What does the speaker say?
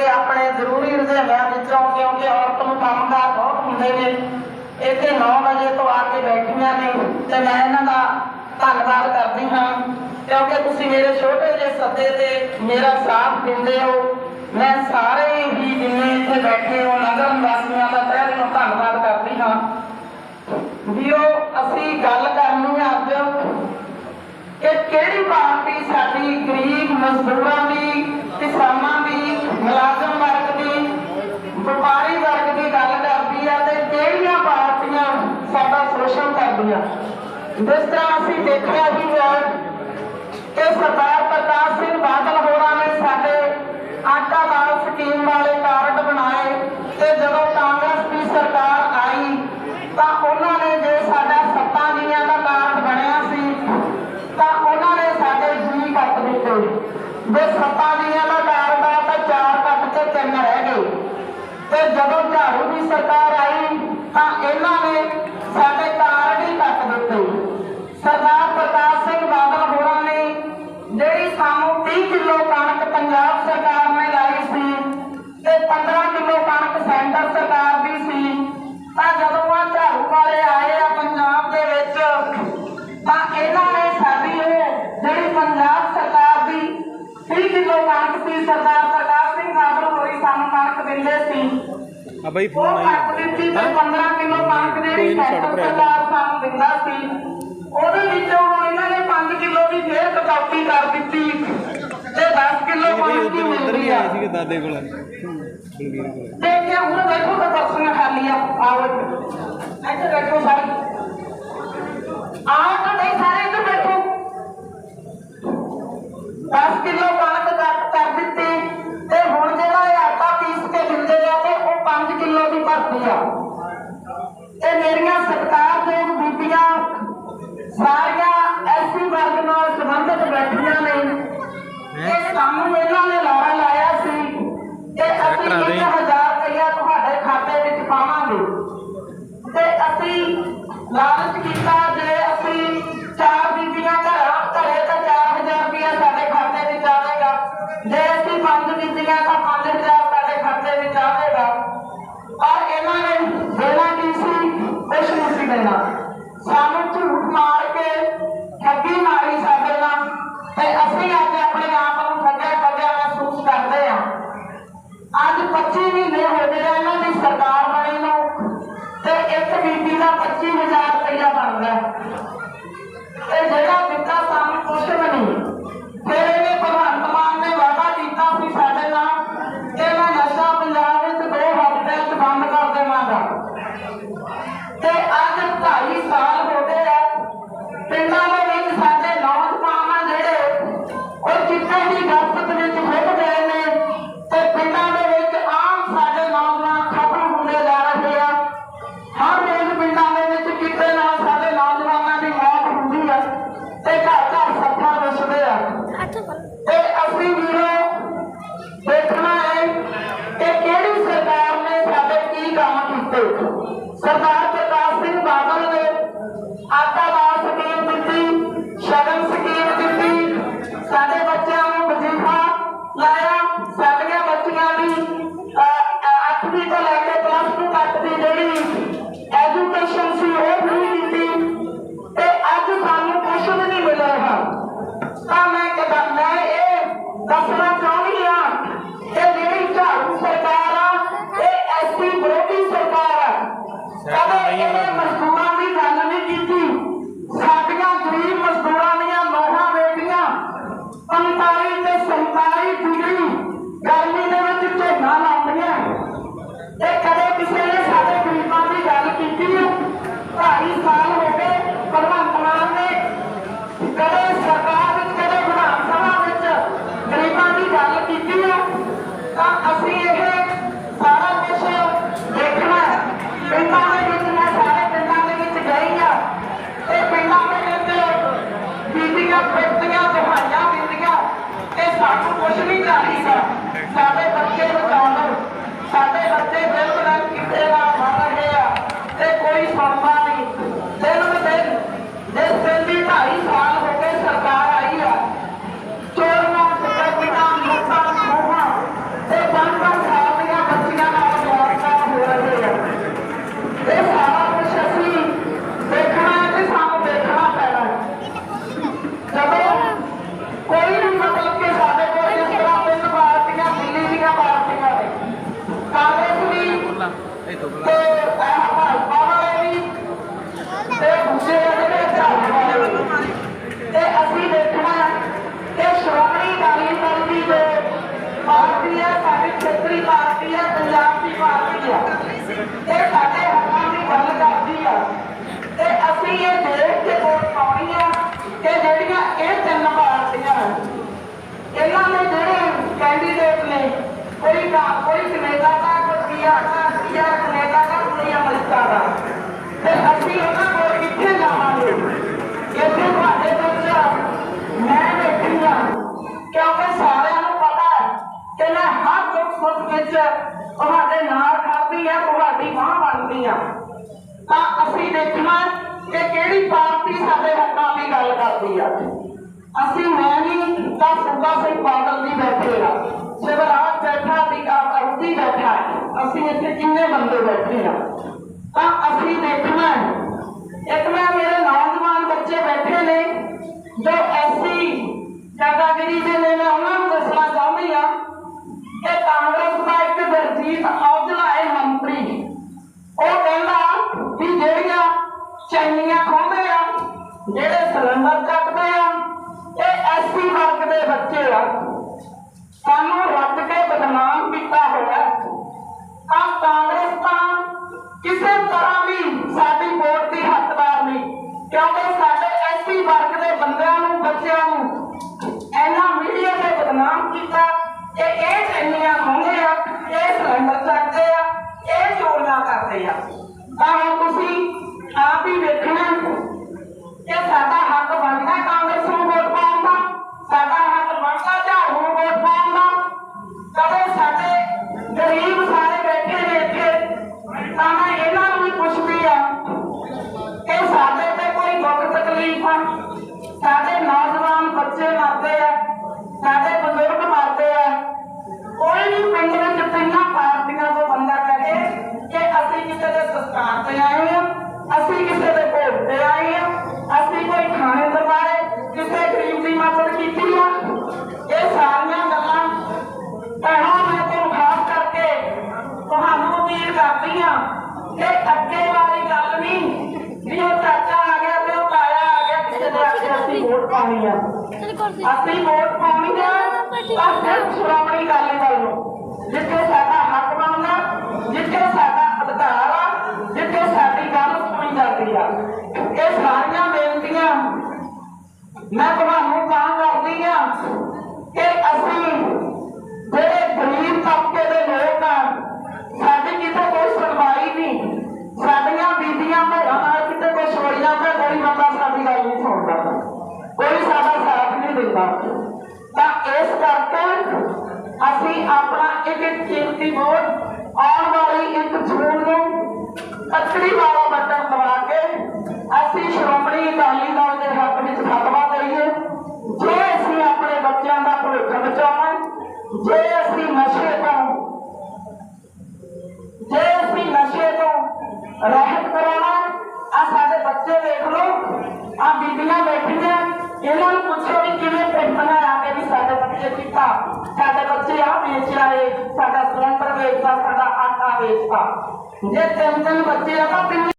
ਕਿ ਆਪਣੇ ਜ਼ਰੂਰੀ ਰੁਝੇਵਿਆਂ ਵਿੱਚੋਂ ਕਿਉਂਕਿ ਔਰਤ ਨੂੰ ਕੰਮਕਾਰ ਬਹੁਤ ਹੁੰਦੇ ਨੇ। ਇੱਥੇ 9 ਵਜੇ ਤੋਂ ਆ ਕੇ ਬੈਠੀਆਂ ਨੇ ਤੇ ਮੈਂ ਇਹਨਾਂ ਦਾ ਧੰਨਵਾਦ ਕਰਦੀ ਹਾਂ। ਕਿਉਂਕਿ ਤੁਸੀਂ ਮੇਰੇ ਛੋਟੇ ਜਿਹੇ ਸੱਦੇ ਤੇ ਮੇਰਾ ਸਾਥ ਦਿੰਦੇ ਹੋ। ਮੈਂ ਸਾਰੇ ਹੀ ਜਿੰਨੇ ਇੱਥੇ ਬੈਠੇ ਹੋ, ਨਗਰ ਨਿਵਾਸੀਆਂ ਦਾ ਤਹਿ ਦਿਲੋਂ ਧੰਨਵਾਦ ਕਰਦੀ ਹਾਂ। ਵੀਰੋ, ਅਸੀਂ ਗੱਲ ਕਰਨੀ ਅੱਜ ਕਿ ਕਿਹੜੀ ਪਾਰਟੀ ਸਾਡੀ ਗਰੀਬ ਮਜ਼ਦੂਰਾਂ ਦੀ ਕਿਸਾਨਾਂ ਦੀ ਮੁਲਾਜ਼ਮ ਵਰਗ ਦੀ ਵਪਾਰੀ ਵਰਗ ਦੀ ਗੱਲ ਕਰਦੀ ਆ ਤੇ ਕਿਹੜੀਆਂ ਪਾਰਟੀਆਂ ਸਾਡਾ ਸ਼ੋਸ਼ਣ ਕਰਦੀਆਂ ਜਿਸ ਤਰ੍ਹਾਂ ਅਸੀਂ ਦੇਖਿਆ ਹੀ ਹੈ ਕਿ ਸਰਦਾਰ ਪ੍ਰਕਾਸ਼ ਸਿੰਘ ਬਾਦਲ ਹੋਰਾਂ ਨੇ ਸਾਡੇ ਆਟਾ ਦਾਲ ਸਕੀਮ ਵਾਲੇ ਕਾਰਡ ਬਣਾਏ ਤੇ ਜਦੋਂ ਕਾਂਗਰਸ ਦੀ ਸਰਕਾਰ ਆਈ ਤਾਂ ਉਹਨਾਂ ਨੇ ਜੇ ਸਾਡਾ ਸੱਤਾ ਜੀਆਂ ਦਾ ਕਾਰਡ ਬਣਿਆ ਸੀ ਤਾਂ ਉਹਨਾਂ ਨੇ ਸਾਡੇ ਜੀ ਕੱਟ ਦਿੱਤੇ। ਜੇ ਸੱਤਾ 30 ਕਿਲੋ ਕਣਕ ਸੀ ਸਰਦਾਰ ਪ੍ਰਕਾਸ਼ ਸਿੰਘ ਬਾਦਲ ਹੋਰੀ ਸਾਨੂੰ ਕਣਕ ਦਿੰਦੇ ਸੀ ਆ ਬਈ ਉਹ ਫੋਨ ਕੱਟ ਆਈ ਦਿੱਤੀ ਤੇ 15 ਕਿਲੋ ਕਣਕ ਕੋਈ ਜਿਹੜੀ ਨੀ, ਛੱਡ ਸੈਂਟਰ ਭਰਾ। ਸਰਕਾਰ ਸਾਨੂੰ ਦਿੰਦਾ ਸੀ ਉਹਦੇ ਵਿੱਚੋਂ ਹੁਣ ਇਹਨਾਂ ਨੇ 5 ਕਿਲੋ ਦੀ ਫੇਰ ਕਟੌਤੀ ਕਰ ਦਿੱਤੀ ਤੇ 10 ਕਿਲੋ ਇਹ ਬਈ ਕਣਕ ਉਧਰ ਹੀ ਉਧਰ ਹੀ ਮਿਲਦੀ ਆ ਆਏ ਸੀਗੇ ਦਾਦੇ ਕੋਲ ਬਲਵੀਰ ਕੋਲ ਤੇ ਇੱਥੇ ਹੁਣ ਬੈਠੋ ਤਾਂ ਕੁਰਸੀਆਂ ਖਾਲੀ ਆ ਆਓ ਇੱਥੇ ਇੱਥੇ ਬੈਠੋ ਸਾਰੇ ਆਓ ਤਾਂ ਨਹੀਂ ਸਾਰੇ ਇੱਧਰ ਬੈਠੋ 10 ਕਿਲੋ Cárdenas. 来呀来 Remember ਖੇਤਰੀ ਪਾਰਟੀ ਪੰਜਾਬ ਦੀ ਪਾਰਟੀ ਆ ਇਹ ਸਾਡੇ ਹੱਕਾਂ ਦੀ ਗੱਲ ਕਰਦੀ ਆ। ਤੇ ਅਸੀਂ ਇਹ ਦੇਖ ਕੇ ਵੋਟ ਪਾਉਣੀ ਆ ਕਿ ਜਿਹੜੀਆਂ ਇਹ ਤਿੰਨ ਪਾਰਟੀਆਂ ਇਹਨਾਂ ਦੇ ਜਿਹੜੇ ਕੈਂਡੀਡੇਟ ਨੇ, ਕੋਈ ਦਾ ਕੋਈ ਕੈਨੇਡਾ ਦਾ, ਕੋਈ ਪੀਆਰ ਕੈਨੇਡਾ ਦਾ, ਕੋਈ ਅਮਰੀਕਾ ਦਾ। ਤੇ ਅਸੀਂ ਉਹਨਾਂ ਹਰ ਦੁੱਖ ਸੁੱਖ ਵਿੱਚ ਤੁਹਾਡੇ ਨਾਲ ਖੜਦੀ ਆ ਤੁਹਾਡੀ ਬਾਂਹ ਬਣਦੀ ਆ ਤਾਂ ਅਸੀਂ ਦੇਖਣਾ ਕਿ ਕਿਹੜੀ ਪਾਰਟੀ ਸਾਡੇ ਹੱਕਾਂ ਦੀ ਗੱਲ ਕਰਦੀ ਆ ਅਸੀਂ ਮੈਂ ਨਹੀਂ ਤਾਂ ਸੁੱਬਾ ਸਿੰਘ ਬਾਦਲ ਦੀ ਬੈਠੇ ਆ ਸ਼ਿਵਰਾਜ ਬੈਠਾ ਦੀ ਅਰੁਦੀ ਬੈਠਾ ਹੈ। ਅਸੀਂ ਇੱਥੇ ਕਿੰਨੇ ਬੰਦੇ ਬੈਠੇ ਆ ਤਾਂ ਅਸੀਂ ਦੇਖਣਾ ਹੈ। ਇੱਕ ਮੈਂ ਮੇਰੇ ਨੌਜਵਾਨ ਬੱਚੇ ਬੈਠੇ ਨੇ ਜੋ ਐਸੀ ਕੈਟਾਗਰੀ ਦੇ ਨੇ ਮੈਂ ਉਹਨਾਂ ਨੂੰ ਦੱਸਣਾ ਚਾਹੁੰਦੀ ਆ ਕਿ ਕਾਂਗਰਸ ਦਾ ਇੱਕ ਦਰਜੀਤ ਔਜਲਾ ਹੈ ਮੰਤਰੀ। ਉਹ ਕਹਿੰਦਾ ਵੀ ਜਿਹੜੀਆਂ ਚੈਨੀਆਂ ਖੋਹਦੇ ਆ, ਜਿਹੜੇ ਸਿਲੰਡਰ ਚੱਕਦੇ ਆ, ਇਹ ਐਸੀ ਵਰਗ ਦੇ ਬੱਚੇ ਆ। ਸਾਨੂੰ ਰੱਟ ਕੇ ਬਦਨਾਮ ਕੀਤਾ ਹੋਇਆ ਆ ਕਾਂਗਰਸ ਤਾਂ ਕਿਸੇ ਤਰ੍ਹਾਂ ਵੀ ਸਾਡੀ ਵੋਟ ਦੀ ਪਾਉਣੀ ਆ ਅਸੀਂ ਵੋਟ ਪਾਉਣੀ ਆ। ਸਿਰਫ ਸ਼੍ਰੋਮਣੀ ਅਕਾਲੀ ਦਲ ਨੂੰ ਆਪਣਾ ਇੱਕ ਇੱਕ ਕੀਮਤੀ ਵੋਟ ਆਉਣ ਵਾਲੀ ਇੱਕ ਜੂਨ ਨੂੰ ਅੱਤਰੀ ਵਾਲਾ ਬਟਨ ਦਬਾ ਕੇ ਅਸੀਂ ਸ਼੍ਰੋਮਣੀ ਅਕਾਲੀ ਦਲ ਦੇ ਹੱਕ ਵਿੱਚ ਫਤਵਾ ਦਈਏ ਜੇ ਅਸੀਂ ਆਪਣੇ ਬੱਚਿਆਂ ਦਾ ਭਵਿੱਖ ਬਚਾਉਣਾ ਜੇ ਅਸੀਂ ਨਸ਼ੇ ਤੋਂ ਜੇ ਅਸੀਂ ਨਸ਼ੇ ਤੋਂ ਰਹਿਤ ਕਰਾਉਣਾ ਆ ਸਾਡੇ ਬੱਚੇ ਵੇਖ ਲਓ ਆ ਬੀਬੀਆਂ ਬੈਠੀਆਂ ਇਹਨਾਂ ਨੂੰ ਪੁੱਛੋ ਵੀ ਕਿਵੇਂ ਪੈਸਾ ਆ ਕੇ ਵੀ ਸਾਡੇ ਬੱਚੇ ਕੀਤਾ ਸਾਡੇ ਬੱਚੇ ਆ ਵੇਚ ਆਏ, ਸਾਡਾ ਸਿਲੰਡਰ ਵੇਚਦਾ ਸਾਡਾ ਆਟਾ ਵੇਚਦਾ ਜੇ ਤਿੰਨ ਤਿੰਨ ਬੱਚੇ ਆ, ਤਾਂ ਤਿੰਨ